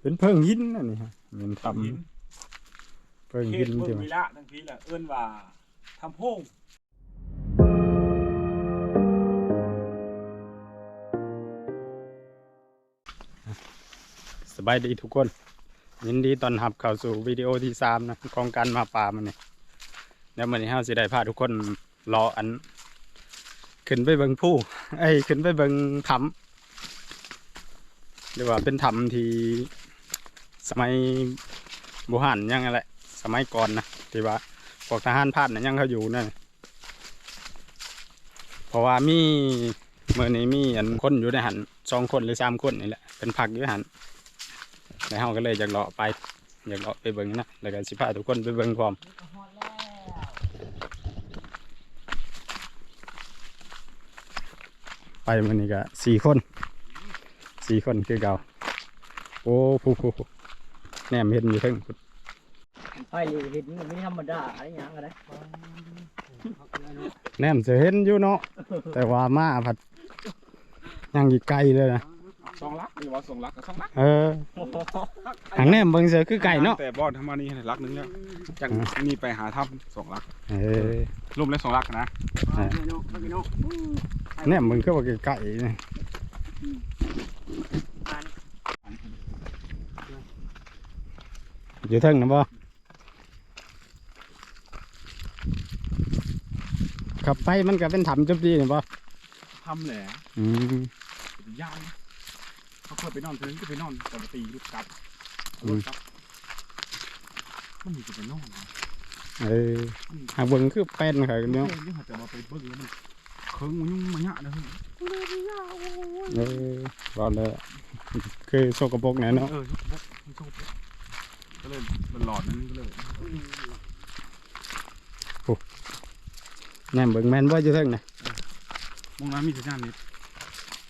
เป็นเพิ่งหินอันนี้ฮะมันทหินำเพิ่งเขหิตนเมือที่งว่าวีระทั้งพีแหละเอิ้นว่าทำโพงสบายดีทุกคน ยินดีต้อนรับเข้าสู่วิดีโอที่สามนะของการมาป่ามันนี่เดี๋ยววันนี้เฮาสิได้พาทุกคนรออัน ขึ้นไปเบิงผู้ไอ้ยขึ้นไปเบิงถ้ำเรียกว่าเป็นถ้ำที่ สมัยโบุหันยังไงแหละสมัยก่อนนะที่ว่าพวกทหารพานนะยังเขาอยู่นั่นเพราะว่ามีเมื่อนี้มีอันคนอยู่ในหันสองคนหรือสามคนนี่แหละเป็นพักอยู่หันแล้วเฮาก็เลยอยากเลาะไปอยากเลาะไปเบิ่งนะแล้วก็สิพาทุกคนไปเบิ่งพร้อมไปมันนี่ก็สี่คนสี่คนคือเก่าโอ้ผู้ผู้ ผู้แนมเห็นอยู่เทั้งไปเลยเห็นมันไม่ธรรมดาอะไรอย่างอะไรแนมจะเห็นอยู่เนาะแต่ว่ามาผัดยังอีกไกลเลยนะสองลักหรือว่าสองลักกับสองลักเออหางแนมเบิ่งเสือคือไก่เนาะแต่บอลทำมานี่ลักหนึงแล้วจังนี่ไปหาถ้ำสองลักเออรวมแล้วสองลักนะแนมเบิ่งคือว่าไก่นี่ อยู่เทิงนะบ่ขับไปมันก็เป็นถ้ำจุบดีนี่บ่ทำแหละอืม เป็นย่างเขาเคยไปนอนเพิ่นก็ไปนอนปกติลูกกลับอืมรถกลับมันมีจะไปนอนนะเออหาเบิ่งคือเป็นค่ะเดี๋เนาะยวจะมาไปเบิ่งแล้วมันเคิงมันยุ่งมันยะนะเฮ้ยเออบ่เลยคือโซกปรกแน่เนาะเออยุบปุ๊บมันโชคปุ๊บ ก็เลยมันหลอดนั้นก็เลยแหนมเบิ่งแม่นบ่อยู่เทิงนะมองน้ำมีสัญญาณนิด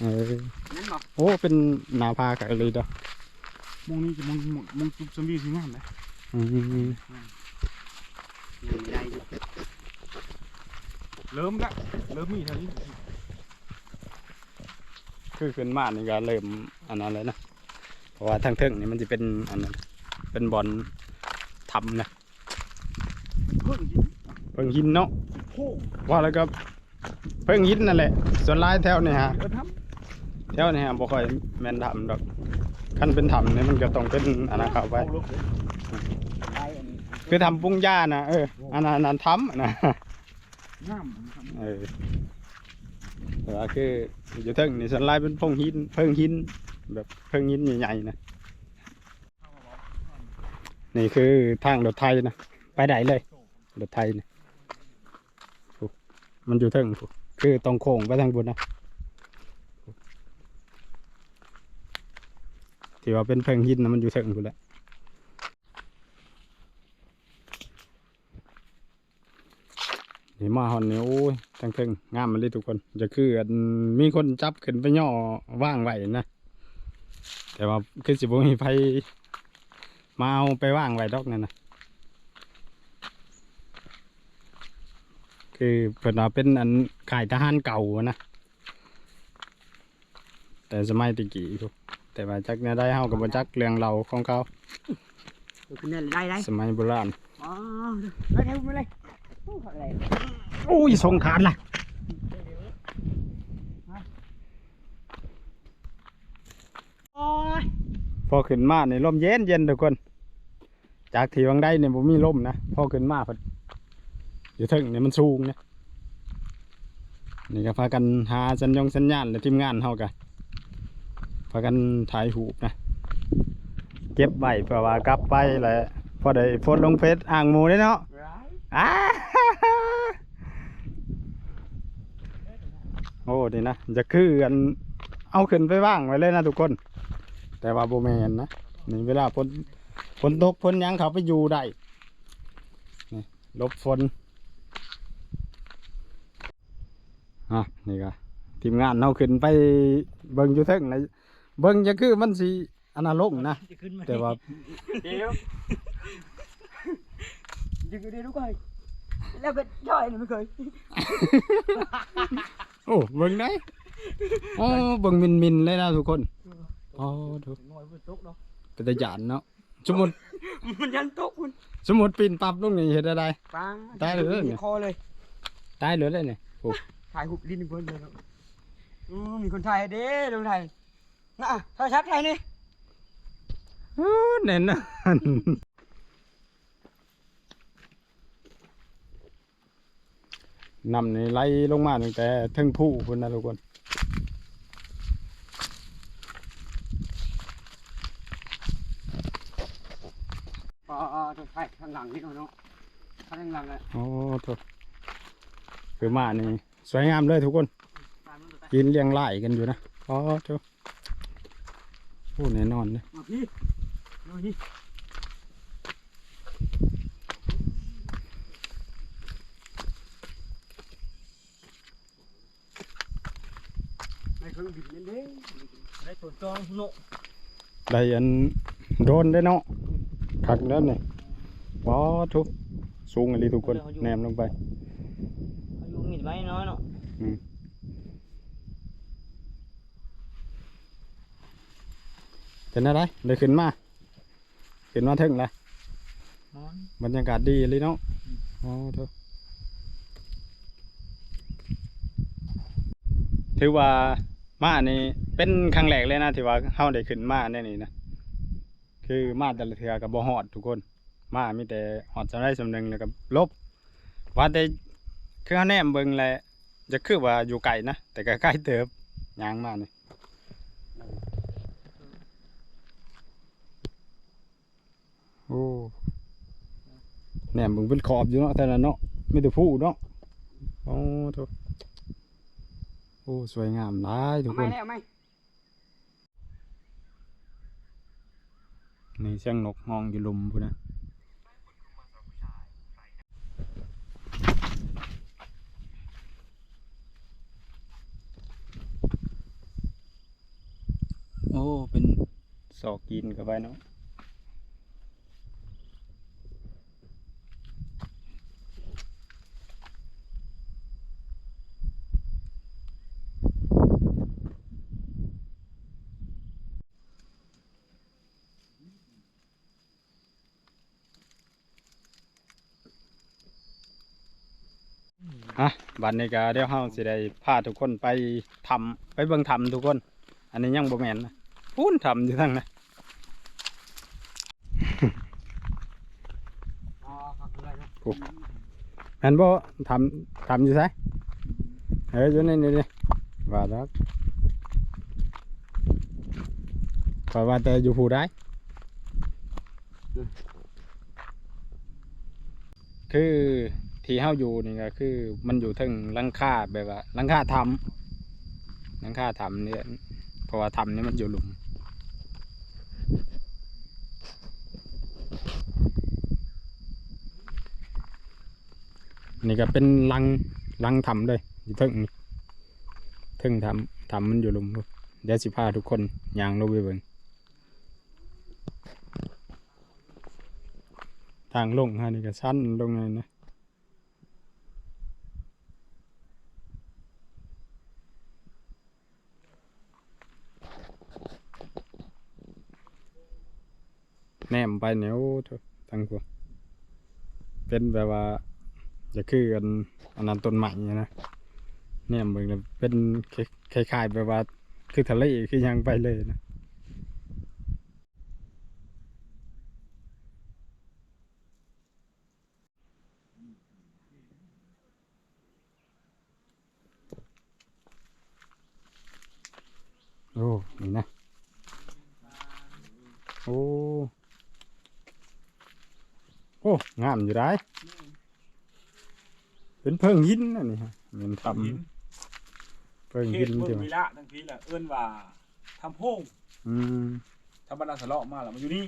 เออนั่นหรอโอ้เป็นหนาพากับเลยดอกมองนี่จะมองมองจุบซอมบี้สิงามเลยอืมยังไม่ได้ดิเริ่มละเริ่มมีเท่านี้คือขึ้นมานี่ก็เริ่มอันนั้นเลยนะเพราะว่าทางเทิงนี่มันจะเป็นอันนั้น เป็นบอลทำนะเพิ่งกินเพิ่งหินเนาะโค้งว่าแล้วก็เพิ่งหินนั่นแหละ ส่วนหลายแถวนี่ฮะเออทแถวนี่ฮะบ่ค่อยแม่นทำดอกขั้นเป็นทำนี่มันก็ต้องเป็นอันนั้นเข้าำไปเอาลูกเลยได้อันนี้คือทำปุ้งย่านะเอออันนั้นอันนั้นทำนะงามมันทำเออแต่ว่าคืออยู่เทิงนี่ส่วนหลายเป็นพงหิน เพิ่งหินแบบเพิ่งหินใหญ่ๆนะ นี่คือทางรถไทยนะ ไปไหนเลยรถไทยนี่โอ้มันอยู่เทิงคือตรงโค้งไปทางบนนะที่ว่าเป็นเพิงหินนะมันอยู่เทิงพูแหล้วนี่มาหอนนี่โอ้ยทางเทิงงามมันเลยทุกคน จะคืออันมีคนจับขึ้นไปย่อว่างไว้นะ แต่ว่าคือสิบมีไฟ มาเอาไปว่างไว้ดอกนั่นนะคือเพิ่นว่าเป็นอันขายทหารเก่าอะนะ แต่สมัยตะกี้ทุกแต่ว่าจักเนี่ยได้เฮากับจักเรื่องเราของเขาคือนั่นได้ได้สมัยโบราณอ๋อได้ได้มาเลยโอ้อะไรโอ้ยสงขานล่ะโอ้ยพอขึ้นมาในลมเย็นเย็นทุกคน จากที่วังได้เนี่ยผมมีลมนะพอขึ้นมาพออยู่เทึงเนี่ยมันสูงนะนี่ก็พากันหาสัญญงสัญญาณและทีมงานเฮากันพากันถ่ายหูปนะเก็บไว้เพื่อว่ากลับไปแหละพอได้โพสต์ลงเฟซอ่างหมูได้เนาะอ้าโอ้นี่นะจะคืออันเอาขึ้นไปว่างไว้เลยนะทุกคน แต่ว่าโบแมนนะนี่เวลาฝน ฝนตกฝนหยังเขาไปอยู่ได้นี่หลบฝนอะนี่ก็ทีมงานเราขึ้นไปเบิ่งอยู่เทิงนะเบิ่งจะคือมันสีอนาลงนะจะขึ้นมาแต่ว่าเดี๋ยวจะขึ้นได้ทุกคนแล้วก็ย่อยไม่เคยโอ้เบิ่งได้โอ้เบิ่งมินมินๆเลยนะทุกคนอ๋อดูงอยบนตุ๊กเนาะเป็นตะหยานเนาะ สมมติมันยันตกมันสมมติปีนปั๊บลงนี่เฮ็ดอะไรปังได้เลยเนี่ยคอเลยตายเลยเลยเนี่ยโอ้ถ่ายหุบลิ้นเพิ่นเลยครับอืมมีคนถ่ายให้เด้ลงถ่ายน่ะถ่ายชัดถ่ายนี่อู้เน่นนะนำนี่ไหลลงมาตั้งแต่เทึงผู้พุ่นนะทุกคน อ๋ออ๋อถ่ายข้างหลังนี่เนาะข้างหลังอะโอ้ถคือมานี่สวยงามเลยทุกคนถ่ายมันตัวไปกินเลี้ยงไล่กันอยู่นะอ๋อโถโอ้แน่นอนเลยมาพี่ดูนี่ในเครื่องบินนั่นเด้ได้ตัวจองโนได้อันโดนได้เนาะ คักนั่นนี่ว้าทุกสูงอะไรทุกคนแนมลงไปอายุมีไว้น้อยเนาะเป็นอะไรเลยขึ้นมาขึ้นมาถึงเลยบรรยากาศดีเลยเนาะอ๋อเถอะถือว่ามานี่เป็นครั้งแรกเลยนะที่ว่าเฮาได้ขึ้นมาแน่นี่นะ คือมาแต่ละเทือกับบ่ฮอดทุกคน มามีแต่ฮอดจำได้สำนึงแล้วก็ลบ ว่าแต่คือเฮาแนมเบิงแหละจะคือว่าอยู่ไกลนะ แต่ก็ใกล้เติบยางมานี่โอ้แหนมมึงเป็นขอบอยู่เนาะแต่ละเนาะไม่แต่ผู้เนาะโอ้ทุกโอ้ สวยงามหลายทุกคไม่น แล้วไหม นี่ เสียงนกห้องอยู่ลุมพุ่นนะโอ้ เป็นสอกกินกับไปเนาะ ฮะบัดนี้ก็เดี๋ยวเฮาสิได้พาทุกคนไปทำไปเบิ่งทำทุกคน อันนี้ยังบ่แม่นนะพูนทำอยู่ทั้งนะอ๋อครับเลยเนาะแม่นบ่ทำทำอยู่ไสเอ้ยอยู่นี่นี่นี่ว่าแล้วขอยว่าแต่อยู่ผู้ได้คือ ที่เฮาอยู่นี่ก็คือ มันอยู่ถึงลังคาแบบว่าลังคาทำลังคาทำเนี่ยเพราะว่าทำนี่มันอยู่หลุมนี่ก็เป็นลังลังทำเลยอยู่ทึ่งทึ่งทำทำมันอยู่หลุมเดี๋ยวสิพาทุกคนย่างลงไปเบิ่งทางลงฮะนี่ก็สั้นลงเลยนะ ไปเนี่ยโอ้ทางพวกเป็นแบบว่าจะคือกันอันนั้นต้นใหม่นะเนี่ยมึงน่ะเป็นคล้ายๆแบบว่าคือทะเลคือยังไปเลยนะโอ้ นี่นะ โอ้ โอ้งามอยู่ได้เป็นเพิ่งหินนะนี่ฮะเงินทำเพิ่งเขหิตนเมืใช่องไหมวีระทั้งทีแหละเอื้อนว่าทำโพงอืมทำบรรดาสะเลาะมาแล้วมาอยู่นี่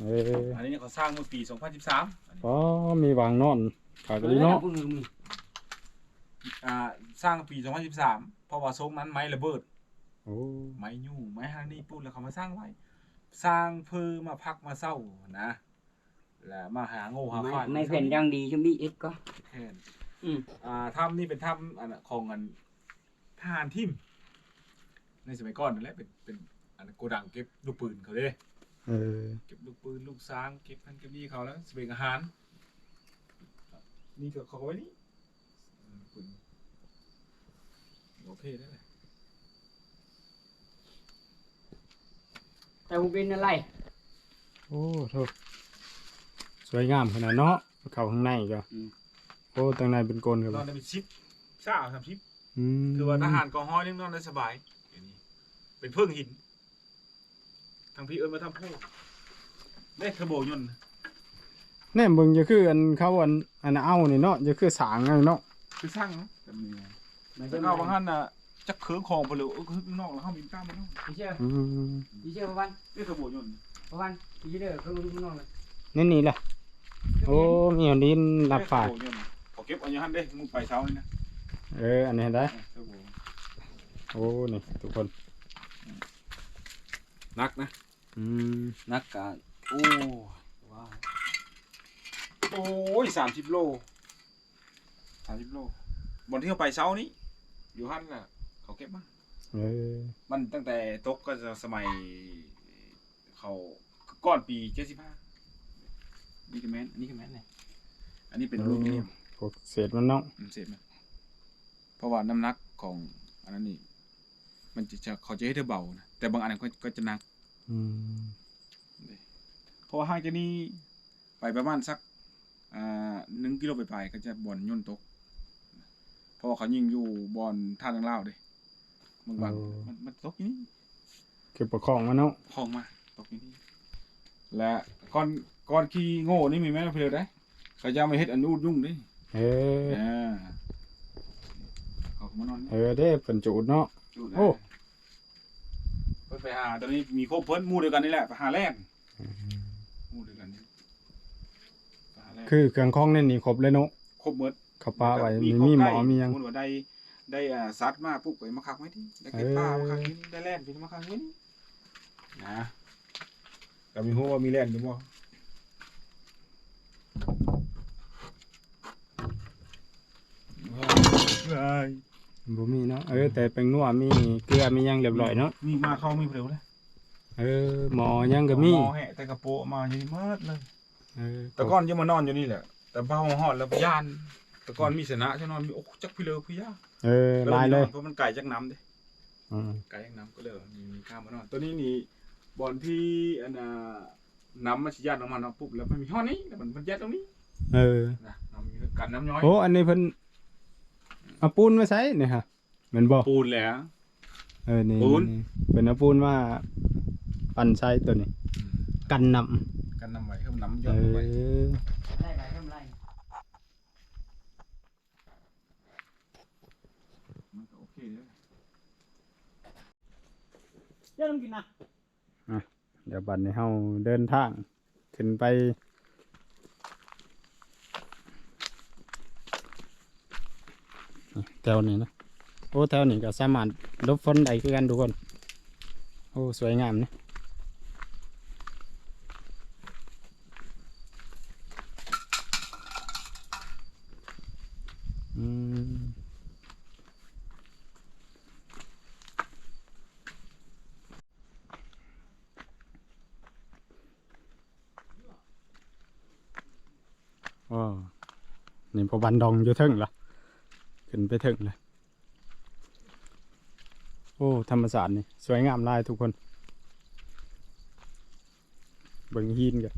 เอออันนี้เขาสร้างเมื่อปี 2013อ๋อมีวางนอนขากะลีเนาะพวกมึงมีอ่าสร้างปี 2013 เพราะว่าทรงนั้นไม้ระเบิด โอ้ไม้ยู่ไม้ฮานี่ปุ๊บแล้วเขามาสร้างไว้ สร้างเพื่อมาพักมาเศร้านะ แล้วมาหาโง่หาไม่ควายไม่เพ่นยังดีชมบีเอ็ดก็แทนอืมอ่าถ้ำนี่เป็นถ้ำอันน่ะของอันทหารทิมในสมัยก่อนนั่นแหละเป็นเป็นอันโกดังเก็บลูกปืนเขาเลยอเออเก็บลูกปืนลูกซางเก็บพันเก็บนี่เขาแล้วสเปงอาหารนี่ก็เขาก็ไว้นี่เออปืนโอเคได้เลยแต่ผมเป็นอะไร โอ้โทษ สวยงามขนาดเนาะเข้าข้างในก็อืม โอ้ตางในเป็นกลครับนอนได้เป็นชิปเช้าทำชิปอืมคือว่าทหารกองห้อยเลี้ยงนอนได้สบายอย่างนี้เป็นเพิ่งหิน ทางพี่เอิญมาทำโพกได้เทอร์โบยนต์แน่เบิ่งจะคืออันเขาอันอันเอานี่เนาะจะคือสางอันเนาะคือสร้างเนาะแต่มีไม่แต่ใช่เงาบางท่านน่ะจะเคืองคองไปเลยเออคือนอกแล้วเขามีกล้ามมันเนาะพี่เชื่ออืมพี่เชื่อประวันได้เทอร์โบยนต์ประวันพี่เด้อเขารู้ข้างนอกเลยนี่นี่แหละ โอ้มีอันนี้รับฝากได้เทอร์โบยนต์ขอเก็บเอาอย่างนั้นเด้มึงไปเช้านี่นะเอออันนี้ได้เทอร์โบโอ้นี่ทุกคนนักนะอืมนักการโอ้ว้าวโอ้ยสามสิบโลสามสิบโลบนที่เขาไปเช้านี้อยู่ฮั่นน่ะ เขาเก็บมาเออมันตั้งแต่ตกก็จะสมัยเขาก้อนปีเจ็ดสิบห้า นี่คือแมนอันนี้คือแมนเลยอันนี้เป็นรูปนี้พวกเศษมันเนาะมันเสร็จไหมเพราะว่าน้ำหนักของอันนั้นนี่ มันจะจะเขาจะให้เธอเบานะแต่บางอันก็ก็จะหนัก อืมเพราะว่าห่างจากนี้ไปประมาณสักอ่าหนึ่งกิโลไปลายๆก็จะบอลย่นตก เพราะว่าเขายิงอยู่บอลท่าทางลาวเลยบางบางมันมันตกอยู่นี่ เก็บประคองมันเนาะ พองมาตกอยู่นี่และก้อน ก้อนขี้โง่นี่มีไหมเราเพลได้เขาจะเอามาเฮ็ดอันนูดยุ่งดิเอออ่าเขาก็มานอนนี่เออเด้เพิ่นจูดเนาะจูดนะโอ้เพิ่นไปหาตอนนี้มีครบเพิ่นหมู่เดียวกันนี่แหละไปหาแรกหมู่เดียวกันนี่ไปหาแรกคือเครื่องของนี่นี่ครบเลยเนาะครบหมดเขาปาไว้มีครบมีหมอใกล้มีหยังสติว่าได้ได้อ่าซัดมาปุ๊บไปมาคักไว้ที่ได้เก็บเออปลามาคักไว้นี่ได้แล่นไปมาคักไว้นี่นะก็มีหัวว่ามีแล่นอยู่บ่ว้าย บ่มีเนาะเออแต่เป็นนัวมีเกลือมีหยังเรียบร้อยเนาะมีมาเข้ามีเร็วเลยเออหมอยังก็มีหอแหะแต่กระโปะมาอยู่นี่เมิดเลยเออแต่ก่อนจะมานอนอยู่นี่แหละ แต่เบาหอดแล้วพยานแต่ก่อนมีสนะจะนอนมีโอ้จักพี่เลอพี่ยาเออลายเลยเพราะมันไก่จากน้ำเด้อืมไก่จากน้ำก็เลยมีมีข้ามมานอนตัวนี้นี่บอลที่อันน่ะ น้ำมันสิยัดลงมาเนาะปุ๊บแล้วมันมีห้อนี้แล้วมันมันยัดตรงนี้เออนะน้ำมีกันน้ำย้อยโอ้อันนี้เพิ่นเอาปูนมาใส่นี่ฮะแม่นบ่ปูนแหละ เออนี่ปูน นี่เพิ่นเอาปูนมาปั่นใส่ตัวนี้ กันน้ำกันน้ำไว้เพิ่มน้ำเอย้อนลงไปอได้ไรทำไรมันก็โอเคเลยเจ้าต้องกินนะ เดี๋ยวบัดนี้เฮาเดินทาง ขึ้นไป แถวนี้นะ โอ้แถวนี้ก็สามารถลบฝนได้คือกันทุกคน โอ้ สวยงามนะ บันดองอยู่เทึงละขึ้นไปถึงเลย โอ้ ธรรมศาสตร์นี่ สวยงามลายทุกคน เบิ่งหินกัน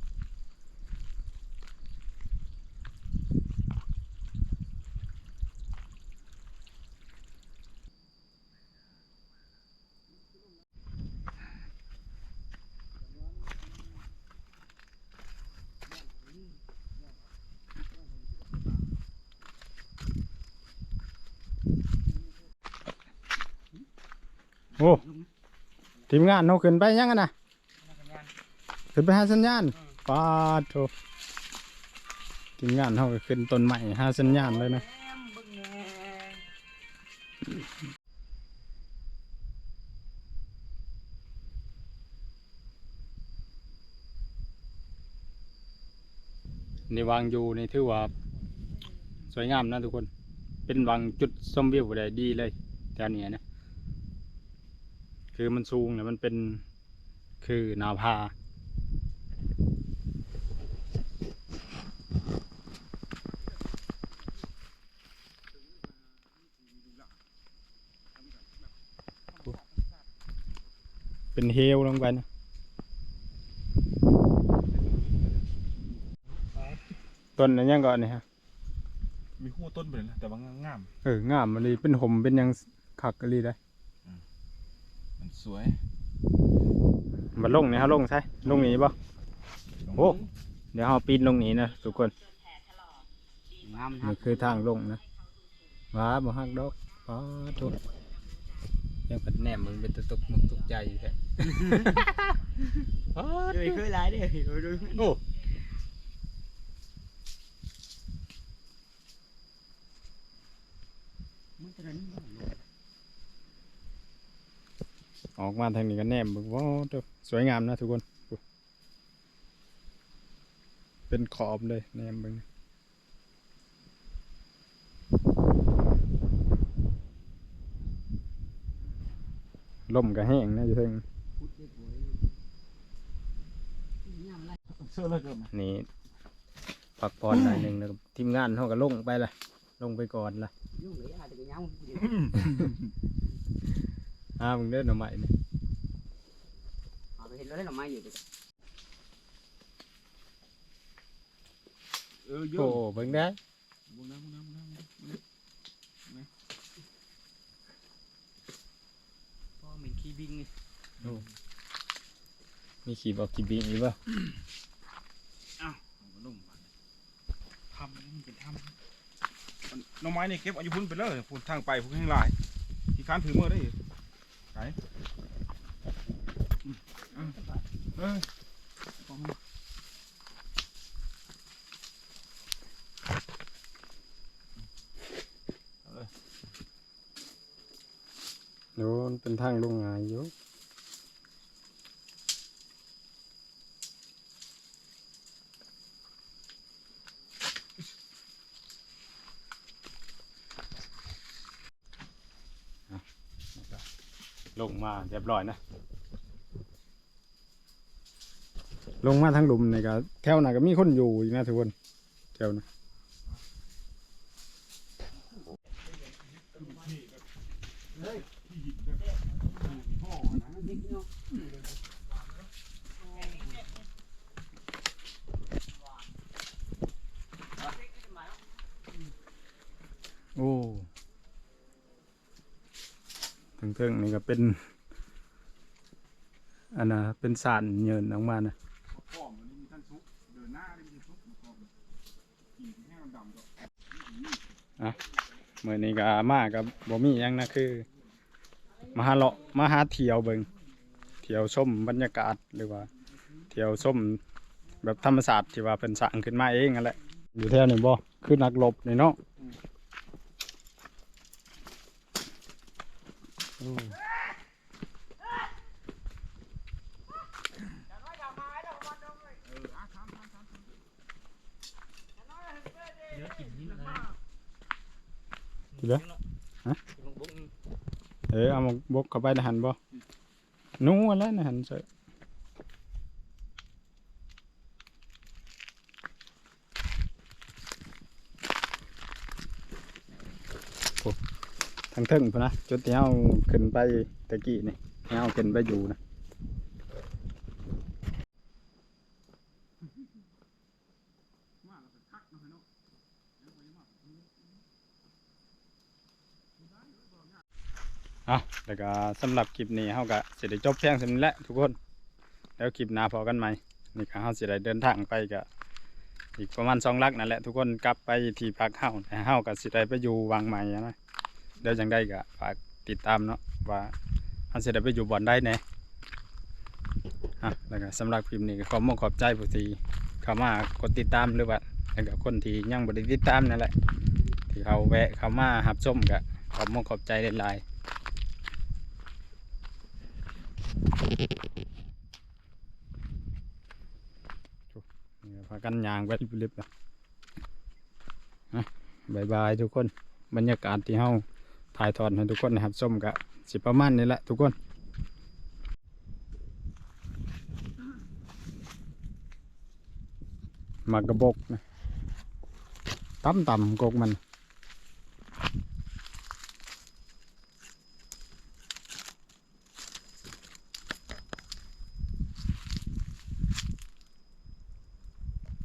โอ้ ทีมงานเขาขึ้นไปยังกันนะขึ้นไปหาสัญญาณปาดโถทีมงานเขาก็ขึ้นต้นใหม่หาสัญญาณเลยนะในวางอยู่ในถือว่า สวยงามนะทุกคน เป็นวางจุดชมวิวได้ดีเลยแถวนี้นะ คือมันสูงเนี่ยมันเป็นคือนาพาเป็นเฮลลงไปนะต้นนั้นยังก่อนนี่ฮะ มีหัวต้นไปเลยนแต่ว่างาม เอองามมันเลยเป็นหมเป็นยังขักกะลีได้ สวยมาลงนี่ฮะลงใช่ลงนี้บ่โอ้เดี๋ยวเฮาปีนลงนี้นะทุกคนงามนี่คือทางลงนะว้าบ่ฮักดอกป้าทุกยังปัดแหนมมึงเป็นตะตกมุกตกใจแท้ป้าเคยเคยหลายเด้อดูโอ้มันจะนั้น ออกมาทางนี้ก็แหนมเบิ่งว้าทุกสวยงามนะทุกคนโอ้เป็นขอบเลยแหนมเบิ่งลมก็แห้งนะอยู่เทิงเสื้อเลยเกินไหมนี่พักผ่อนหน่อยหนึ่งแล้วก็ทีมงานเขาก็ลงไปละลงไปก่อนละ ยุ่งเลยอาจจะยังอ้ามึงเด้อหน่อไม้นี่เอาไปเห็นแล้วได้หน่อไม้อยู่ดิเออเยโอ้อะเบิ่งได้บุญนะบุญนะบุญนะบุญนะพ่อเหม็นขี้บิงนี่มีขีบอกขีบิงอีกบ่เอามาลงมาทำนี่มันเป็นทำมันหน่อไม้นี่เก็บอายุพุ่นไปเลยพุ่นทางไปพุ่นข้างลายที่ค้านถือมือได้อยู่ โน้นเป็นทางลงงายอยู่อะแล้วก็ลง มาเรียบร้อยนะ ลงมาทางหลุมนี่ก็แถวน่ะก็มีคนอยู่อีกนะทุกคนแถวนะโอ้ เทิงนี่ก็เป็นอันน่ะเป็นสารเยินออกมานะพ่อมันนี่มีท่านซุกเหน้าได้มีซุกพ่อมันขี่ที่ให้มันดำดอกเมื่อนี้ก็มากับบ่มีหยังนะคือมาหาเลาะมาหาเที่ยวเบิงเที่ยวชมบรรยากาศหรือว่า เที่ยวชมแบบธรรมศาสตร์ที่ว่าเป็นสร้างขึ้นมาเองนั่นแหละอยู่แถวนี้บ่คือนักรบนี่เนาะโอ้ เดี๋ยว กินนี่เลยทีเดียวเออเอามาบกเข้าไปในหันบ่นู้นแล้วในหันเสยโทางเทิงพุ่นนะจุดที่เฮาขึ้นไปตะกี้นี่ที่เฮาขึ้นไปอยู่นะอะแล้วก็สำหรับคลิปนี้เฮาก็สิได้จบเพียงเท่านี้แหละทุกคน แล้วคลิปหน้าพอกันใหม่นี่ก็เฮาสิได้เดินทางไปก็อีกประมาณสองลักนั่นแหละทุกคนกลับไปที่พักเฮาแต่เฮาก็สิได้ไปอยู่วังใหม่นะ เดี๋ยวจังได้ก็ฝากติดตามเนาะว่าเฮาสิได้ไปอยู่บ่อนได้แน่อะแล้วก็สำหรับคลิปนี้ก็ขอมขอบใจผู้ที่เข้ามากดติดตามหรือว่าแล้วก็คนที่ยังบ่ได้ติดตามนั่นแหละที่เขาแวะเข้ามารับชมก็ขอบมขอบใจหลายๆนี่ก็พากันยางไปริบๆนะนะบายบายทุกคน บรรยากาศที่เฮา ถ่ายทอดให้ทุกคนนะครับส้มกะสิประมาณนี้แหละทุกคนมากระบกนะต่ำต่ำกกมัน